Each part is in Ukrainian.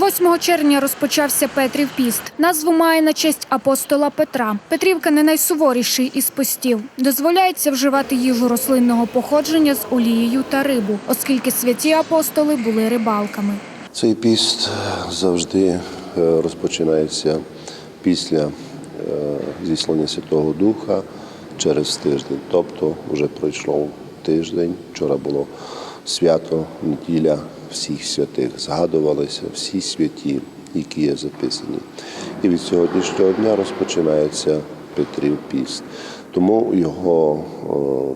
8 червня розпочався Петрів піст. Назву має на честь апостола Петра. Петрівка не найсуворіший із постів. Дозволяється вживати їжу рослинного походження з олією та рибу, оскільки святі апостоли були рибалками. Цей піст завжди е, розпочинається після е, зіслання Святого Духа через тиждень. Тобто вже пройшло тиждень. Вчора було свято, неділя всіх святих. Згадувалися всі святі, які є записані. І від сьогоднішнього дня розпочинається Петрів піст. Тому його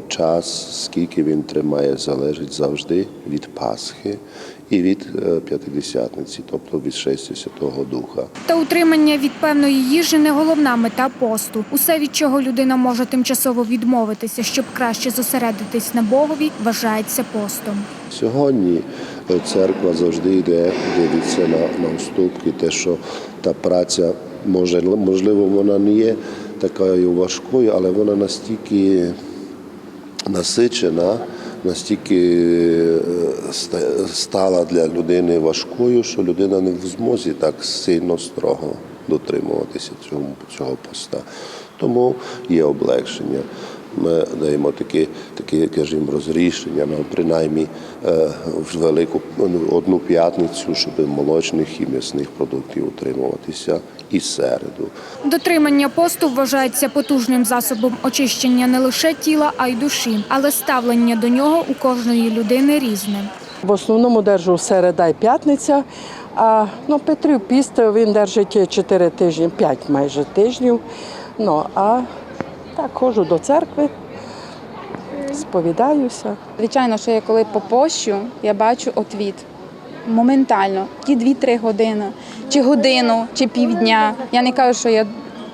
час, скільки він тримає, залежить завжди від Пасхи і від е, П'ятидесятниці, тобто від шестя Святого Духа. Та утримання від певної їжі не головна мета посту. Усе, від чого людина може тимчасово відмовитися, щоб краще зосередитись на Богові, вважається постом. Сьогодні е, церква завжди йде, дивиться на, на уступки, те, що та праця може, можливо, вона не є такою важкою, але вона настільки насичена, настільки е, стала для людини важкою, що людина не в змозі так сильно строго дотримуватися цього, цього поста. Тому є облегшення. Ми даємо таке, таке кажімо, розрішення, ну, принаймні е, в велику ну, одну п'ятницю, щоб молочних і м'ясних продуктів утримуватися і середу. Дотримання посту вважається потужним засобом очищення не лише тіла, а й душі, але ставлення до нього у кожної людини різне. В основному держу середа і п'ятниця. А ну, Петрів піст він держить 4 тижні, 5 майже тижнів. Ну, а так ходжу до церкви, сповідаюся. Звичайно, що я коли попощу, я бачу отвіт. Моментально, ті 2-3 години, чи годину, чи півдня. Я не кажу, що я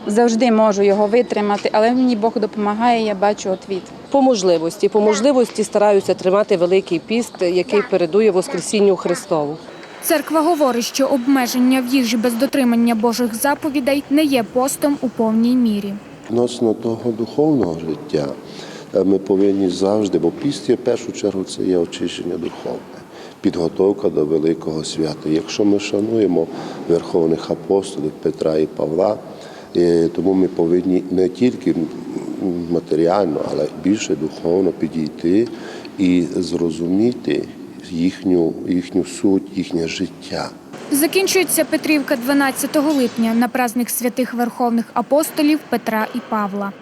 завжди можу його витримати, але мені Бог допомагає, я бачу отвіт. По можливості, по можливості стараюся тримати великий піст, який передує Воскресінню Христову. Церква говорить, що обмеження в їжі без дотримання Божих заповідей не є постом у повній мірі. Відносно того духовного життя е, ми повинні завжди, бо піст є в першу чергу це є очищення духовне, підготовка до великого свята. Якщо ми шануємо верховних апостолів Петра і Павла, е, тому ми повинні не тільки матеріально, але більше духовно підійти і зрозуміти їхню, їхню суть, їхнє життя. Закінчується Петрівка 12 липня на праздник святих верховних апостолів Петра і Павла.